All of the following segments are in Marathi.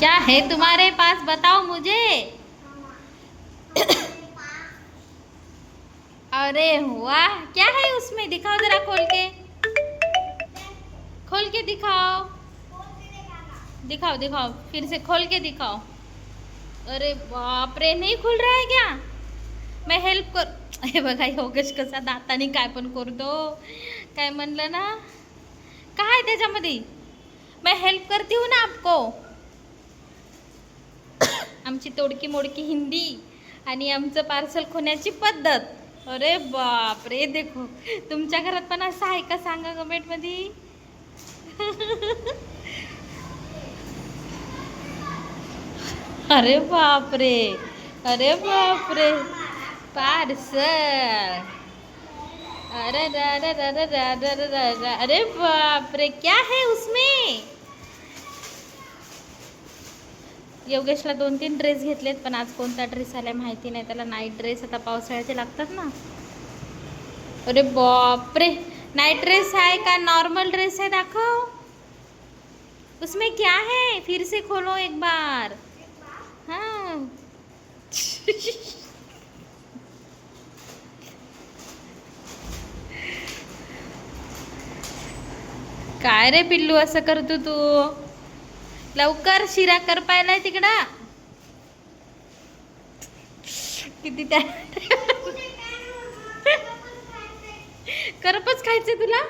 क्या है तुम्हारे पास? बताओ मुझे। अरे हुआ क्या है उसमें? दिखाओ जरा खोल के। खोल के दिखाओ। दिखाओ दिखाओ, फिर से खोल के दिखाओ। अरे बाप रे, नहीं खुल रहा है क्या? मैं हेल्प कर हे बघा योगेश कसा दाताने काय पण करतो काय म्हणलं ना? काय त्याच्यामध्ये? मैं हेल्प करती हूँ ना आपको। आमची तोडकी मोडकी हिंदी आणि आमचं पार्सल खोण्याची पद्धत. अरे बाप रे देखो. तुमच्या घरात पण असं आहे का? सांगा कमेंटमध्ये अरे बाप रे अरे बाप रे पार्सल अरे अरे बाप रे क्या है उसमें? योगेशला दोन तीन ड्रेस घेतलेत पण आज कोणता ड्रेस आलाय माहिती नाही. त्याला नाईट ड्रेस आता पावसाळ्याचे लागतात ना. अरे बापरे! नाईट ड्रेस आहे का? नॉर्मल ड्रेस है दाखव. उसमें क्या है? फिर से खोलो एक बार. हाँ. काय रे पिल्लू असं करतो तू? लवकर शिरा कर पाहिलाय तिकडं. किती त्या करपच खायचं तुला?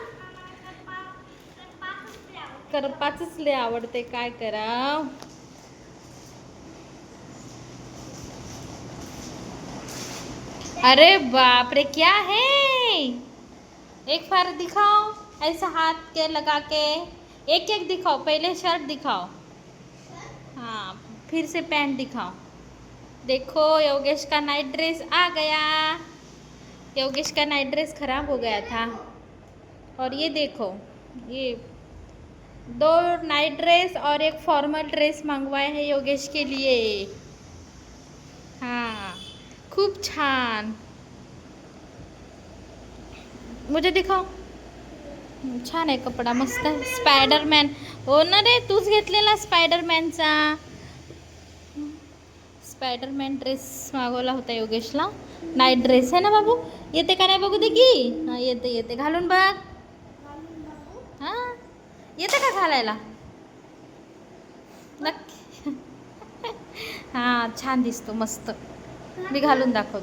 करपाचच लय आवडते काय करा अरे बाप रे क्या है? एक फार दिखाओ ऐसा हाथ के लगा के एक एक दिखाओ पहले शर्ट दिखाओ. हाँ फिर से पैंट दिखाओ। देखो, योगेश का नाइट ड्रेस आ गया। योगेश का नाइट ड्रेस खराब हो गया था। और ये देखो, ये दो नाइट ड्रेस और एक फॉर्मल ड्रेस मंगवाए हैं योगेश के लिए। हाँ खूब छान। मुझे दिखाओ। छान आहे कपडा, मस्त आहे स्पायडरमॅन हो ना रे तूच घेतलेला स्पायडरमॅनचा स्पायडरमॅन ड्रेस मागवला होता योगेशला. नाईट ड्रेस आहे ना बाबू? येते का नाही बघू दे की? हां येते येते. घालून बघ. हां? येते का घालायला? नक्की. हां छान दिसतो मस्त. मी घालून दाखव